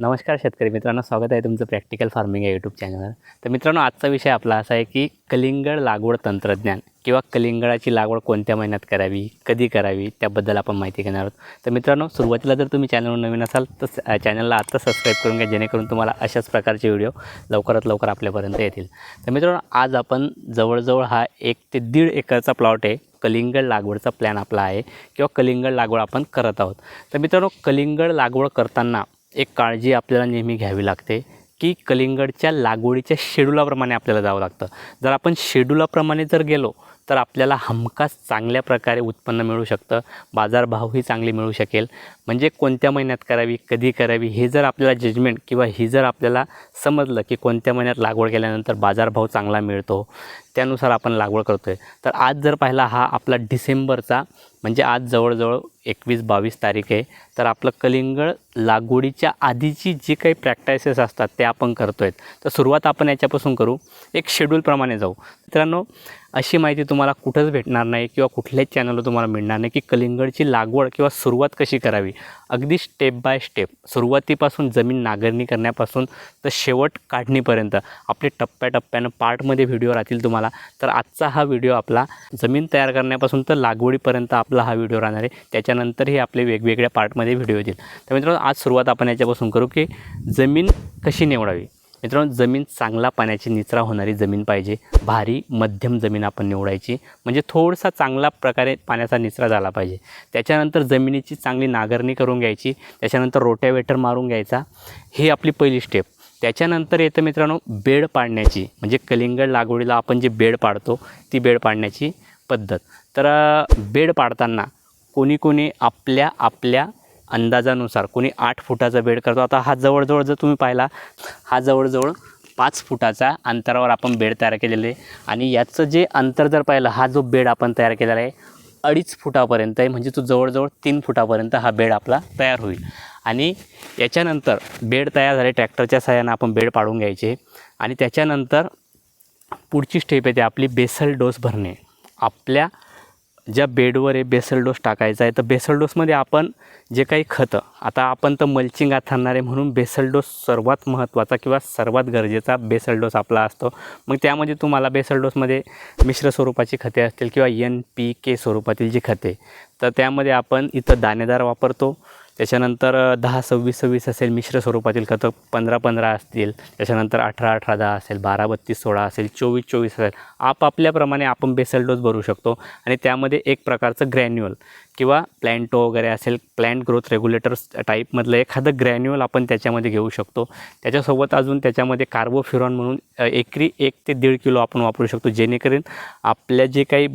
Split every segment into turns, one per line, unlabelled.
नमस्कार शेतकरी मित्रांनो स्वागत आहे तुमचं प्रॅक्टिकल फार्मिंग या यूट्यूब चॅनलवर तर मित्रांनो आजचा विषय आपला असा आहे की कलिंगड लागवड तंत्रज्ञान किंवा कलिंगडाची लागवड कोणत्या महिन्यात करावी कधी करावी त्याबद्दल आपण माहिती घेणार आहोत. तर मित्रांनो सुरुवातीला जर तुम्ही चॅनलवर नवीन असाल तर चॅनलला आत्ता सबस्क्राईब करून घ्या जेणेकरून तुम्हाला अशाच प्रकारचे व्हिडिओ लवकरात लवकर आपल्यापर्यंत येतील. तर मित्रांनो आज आपण जवळजवळ हा एक ते दीड एकरचा प्लॉट आहे. कलिंगड लागवडचा प्लॅन आपला आहे किंवा कलिंगड लागवड आपण करत आहोत. तर मित्रांनो कलिंगड लागवड करताना एक काळजी आपल्याला नेहमी घ्यावी लागते की कलिंगडच्या लागवडीच्या शेड्यूलाप्रमाणे आपल्याला जावं लागतं. जर आपण शेड्यूलाप्रमाणे जर गेलो तर आपल्याला हमखास चांगल्या प्रकारे उत्पन्न मिळू शकतं बाजारभावही चांगली मिळू शकेल. म्हणजे कोणत्या महिन्यात करावी कधी करावी हे जर आपल्याला जजमेंट किंवा ही जर आपल्याला समजलं की कोणत्या महिन्यात लागवड केल्यानंतर बाजारभाव चांगला मिळतो त्यानुसार आपण लागवड करतो आहे तर आज जर पाहिला हा आपला डिसेंबरचा म्हणजे आज जवळजवळ एकवीस बावीस तारीख आहे तर आपलं कलिंगड लागवडीच्या आधीची जी काही प्रॅक्टायसेस असतात ते आपण करतो आहेत तर सुरुवात आपण याच्यापासून करू. एक शेड्यूलप्रमाणे जाऊ. मित्रांनो अशी माहिती तुम्हाला कुठंच भेटणार नाही किंवा कुठल्याच चॅनलवर तुम्हाला मिळणार नाही की कलिंगडची लागवड किंवा सुरुवात कशी करावी. अगदी स्टेप बाय स्टेप सुरुवातीपासून जमीन नांगरणी करण्यापासून तर शेवट काढणीपर्यंत. आपले टप्प्याटप्प्यानं पार्टमध्ये व्हिडिओ राहतील तुम्हाला. तर आजचा हा व्हिडिओ आपला जमीन तयार करण्यापासून तर लागवडीपर्यंत आपला हा व्हिडिओ राहणार आहे. त्याच्यानंतरही आपले वेगवेगळ्या पार्टमध्ये व्हिडिओ येतील. तर मित्रांनो आज सुरुवात आपण याच्यापासून करू की जमीन कशी निवडावी? मित्रांनो जमीन चांगला पाण्याची निचरा होणारी जमीन पाहिजे. भारी मध्यम जमीन आपण निवडायची. म्हणजे थोडासा चांगला प्रकारे पाण्याचा निचरा झाला पाहिजे. त्याच्यानंतर जमिनीची चांगली नांगरणी करून घ्यायची. त्याच्यानंतर रोट्यावेटर मारून घ्यायचा. ही आपली पहिली स्टेप त्याच्यानंतर येतं मित्रांनो बेड पाडण्याची. म्हणजे कलिंगड लागवडीला आपण जे बेड पाडतो ती बेड पाडण्याची पद्धत. तर बेड पाडताना कोणी कोणी आपल्या आपल्या अंदाजानुसार कोणी आठ फुटाचा बेड करतो. आता हा जवळजवळ जर तुम्ही पाहिला हा जवळजवळ पाच फुटाचा अंतरावर आपण बेड तयार केलेले आहे. आणि याचं जे अंतर जर पाहिलं हा जो बेड आपण तयार केलेला आहे अडीच फुटापर्यंत आहे. म्हणजे तो जवळजवळ तीन फुटापर्यंत हा बेड आपला तयार होईल. आणि याच्यानंतर बेड तयार झाले. ट्रॅक्टरच्या सहाय्यानं आपण बेड पाडून घ्यायचे. आणि त्याच्यानंतर पुढची स्टेप येते आपली बेसल डोस भरणे. आपल्या ज्या बेडवर आहे बेसल डोस टाकायचा आहे तर बेसल डोसमध्ये आपण जे काही खतं आता आपण तर मल्चिंग आथरणार आहे म्हणून बेसल डोस सर्वात महत्त्वाचा किंवा सर्वात गरजेचा बेसल डोस आपला असतो. मग त्यामध्ये तुम्हाला बेसल डोसमध्ये मिश्र स्वरूपाची खते असतील किंवा एन पी के स्वरूपातील जी खते तर त्यामध्ये आपण इथं दाणेदार वापरतो. त्याच्यानंतर दहा सव्वीस सव्वीस असेल मिश्र स्वरूपातील खतं पंधरा पंधरा असतील. त्याच्यानंतर अठरा अठरा दहा असेल बारा बत्तीस सोळा असेल चोवीस चोवीस असेल. आपापल्याप्रमाणे आपण बेसल डोस भरू शकतो. आणि त्यामध्ये एक प्रकारचं ग्रॅन्युअल किंवा प्लॅन्टो वगैरे असेल प्लॅन्ट ग्रोथ रेग्युलेटर्स टाईपमधलं एखादं ग्रॅन्युअल आपण त्याच्यामध्ये घेऊ शकतो. त्याच्यासोबत अजून त्याच्यामध्ये कार्बोफ्युरॉन म्हणून एकरी एक ते दीड किलो आपण वापरू शकतो. जेणेकरून आपल्या जे काही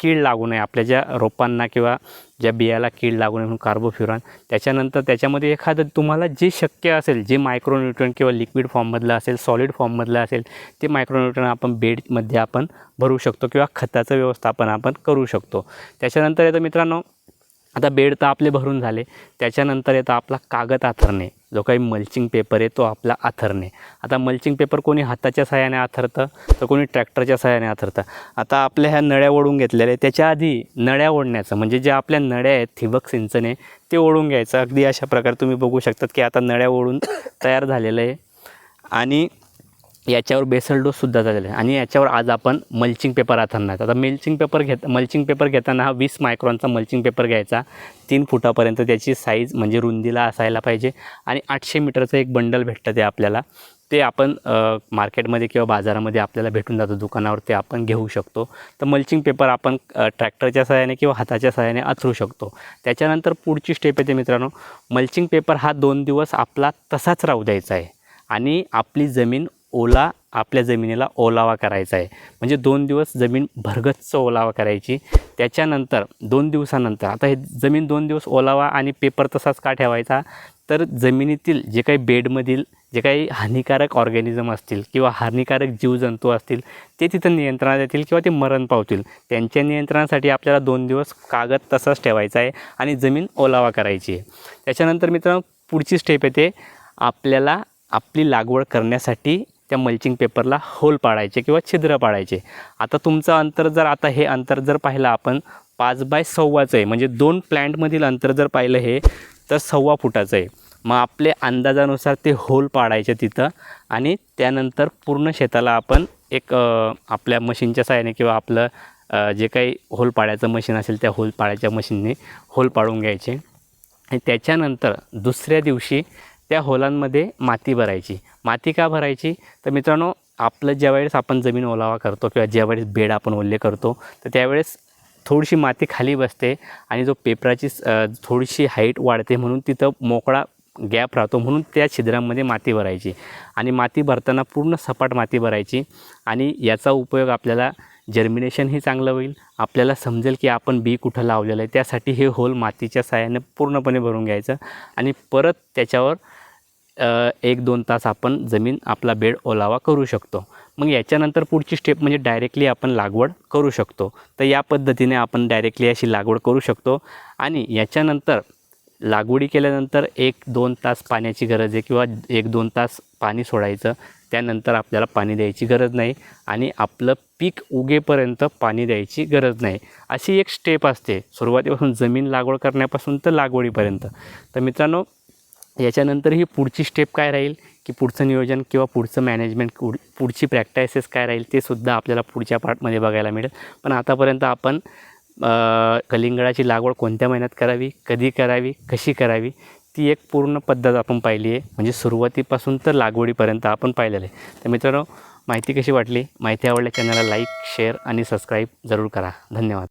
कीड लागू नये आपल्या ज्या रोपांना किंवा ज्या बियाला कीड लागू नये म्हणून कार्बोफ्युरॉन त्याच्यानंतर त्याच्यामध्ये एखादं तुम्हाला जे शक्य असेल जे मायक्रोन्युट्रन किंवा लिक्विड फॉर्ममधलं असेल सॉलिड फॉर्ममधलं असेल ते मायक्रोन्युट्रन आपण बेडमध्ये आपण भरू शकतो किंवा खताचं व्यवस्थापन आपण करू शकतो. त्याच्यानंतर येतं मित्रांनो आता बेड तर आपले भरून झाले. त्याच्यानंतर येतं आपला कागद आथरणे. जो काही मल्चिंग पेपर आहे तो आपला आथरणे. आता मल्चिंग पेपर कोणी हाताच्या सहाय्याने आथरतं? तर कोणी ट्रॅक्टरच्या सहाय्याने आथरतं. आता आपल्या ह्या नळ्या ओढून घेतलेल्या आहे त्याच्या आधी नळ्या ओढण्याचं म्हणजे ज्या आपल्या नळ्या आहेत ठिबक सिंचन आहे ते ओढून घ्यायचं. अगदी अशा प्रकारे तुम्ही बघू शकतात की आता नळ्या ओढून तयार झालेलं आहे. आणि याच्यावर बेसल डोससुद्धा झालेला आहे. आणि याच्यावर आज आपण मल्चिंग पेपर आथरणार आता मल्चिंग पेपर घेत मल्चिंग पेपर घेताना हा वीस मायक्रॉनचा मल्चिंग पेपर घ्यायचा. तीन फुटापर्यंत त्याची साईज म्हणजे रुंदीला असायला पाहिजे. आणि आठशे मीटरचं एक बंडल भेटतं ते आपल्याला. ते आपण मार्केटमध्ये किंवा बाजारामध्ये आपल्याला भेटून जातं. दुकानावर ते आपण घेऊ शकतो. तर मल्चिंग पेपर आपण ट्रॅक्टरच्या सहाय्याने किंवा हाताच्या सहाय्याने अथरू शकतो. त्याच्यानंतर पुढची स्टेप येते मित्रांनो. मल्चिंग पेपर हा दोन दिवस आपला तसाच राहू द्यायचा आहे. आणि आपली जमीन ओला आपल्या जमिनीला ओलावा करायचा आहे. म्हणजे दोन दिवस जमीन भरगच्च ओलावा करायची. त्याच्यानंतर दोन दिवसानंतर आता हे जमीन दोन दिवस ओलावा आणि पेपर तसाच का ठेवायचा? तर जमिनीतील जे काही बेडमधील जे काही हानिकारक ऑर्गॅनिझम असतील किंवा हानिकारक जीवजंतू असतील ते तिथं नियंत्रणात येतील किंवा ते मरण पावतील. त्यांच्या नियंत्रणासाठी आपल्याला दोन दिवस कागद तसाच ठेवायचा आहे आणि जमीन ओलावा करायची आहे. त्याच्यानंतर मित्रांनो पुढची स्टेप येते. आपल्याला आपली लागवड करण्यासाठी त्या मल्चिंग पेपरला होल पाडायचे किंवा छिद्र पाडायचे. आता तुमचं अंतर जर आता हे अंतर जर पाहिलं आपण पाच बाय सव्वाचं आहे. म्हणजे दोन प्लॅन्टमधील अंतर जर पाहिलं हे तर सव्वा फुटाचं आहे. मग आपले अंदाजानुसार ते होल पाडायचे तिथं आणि त्यानंतर पूर्ण शेताला आपण एक आपल्या मशीनच्या साह्याने किंवा आपलं जे काही होल पाडायचं मशीन असेल त्या होल पाडायच्या मशीनने होल पाडून घ्यायचे. आणि त्याच्यानंतर दुसऱ्या दिवशी त्या होलांमध्ये माती भरायची. माती का भरायची? तर मित्रांनो आपलं ज्यावेळेस आपण जमीन ओलावा करतो किंवा ज्यावेळेस बेड आपण ओल्ले करतो तर त्यावेळेस थोडीशी माती खाली बसते आणि जो पेपराची थोडीशी हाईट वाढते म्हणून तिथं मोकळा गॅप राहतो म्हणून त्या छिद्रांमध्ये माती भरायची. आणि माती भरताना पूर्ण सपाट माती भरायची आणि याचा उपयोग आपल्याला जर्मिनेशनही चांगलं होईल. आपल्याला समजेल की आपण बी कुठं लावलेलं आहे. त्यासाठी हे होल मातीच्या साहाय्याने पूर्णपणे भरून घ्यायचं आणि परत त्याच्यावर एक दोन तास आपण जमीन आपला बेड ओलावा करू शकतो. मग याच्यानंतर पुढची स्टेप म्हणजे डायरेक्टली आपण लागवड करू शकतो. तर या पद्धतीने आपण डायरेक्टली अशी लागवड करू शकतो. आणि याच्यानंतर लागवडी केल्यानंतर एक दोन तास पाण्याची गरज आहे किंवा एक दोन तास पाणी सोडायचं. त्यानंतर आपल्याला पाणी द्यायची गरज नाही. आणि आपलं पीक उगेपर्यंत पाणी द्यायची गरज नाही. अशी एक स्टेप असते. सुरुवातीपासून जमीन लागवड करण्यापासून तर लागवडीपर्यंत. तर मित्रांनो याच्यानंतर ही पुढची स्टेप काय राहील? की पुढचं नियोजन किंवा पुढचं मॅनेजमेंट पुढ पुढची प्रॅक्टायसेस काय राहील ते सुद्धा आपल्याला पुढच्या पार्टमध्ये बघायला मिळेल. पण आतापर्यंत आपण कलिंगडाची लागवड कोणत्या महिन्यात करावी कधी करावी कशी करावी ती एक पूर्ण पद्धत आपण पाहिली आहे. म्हणजे सुरुवातीपासून तर लागवडीपर्यंत आपण पाहिलेलं आहे. तर मित्रांनो माहिती कशी वाटली? माहिती आवडल्या चॅनलला लाईक शेअर आणि सबस्क्राईब जरूर करा. धन्यवाद.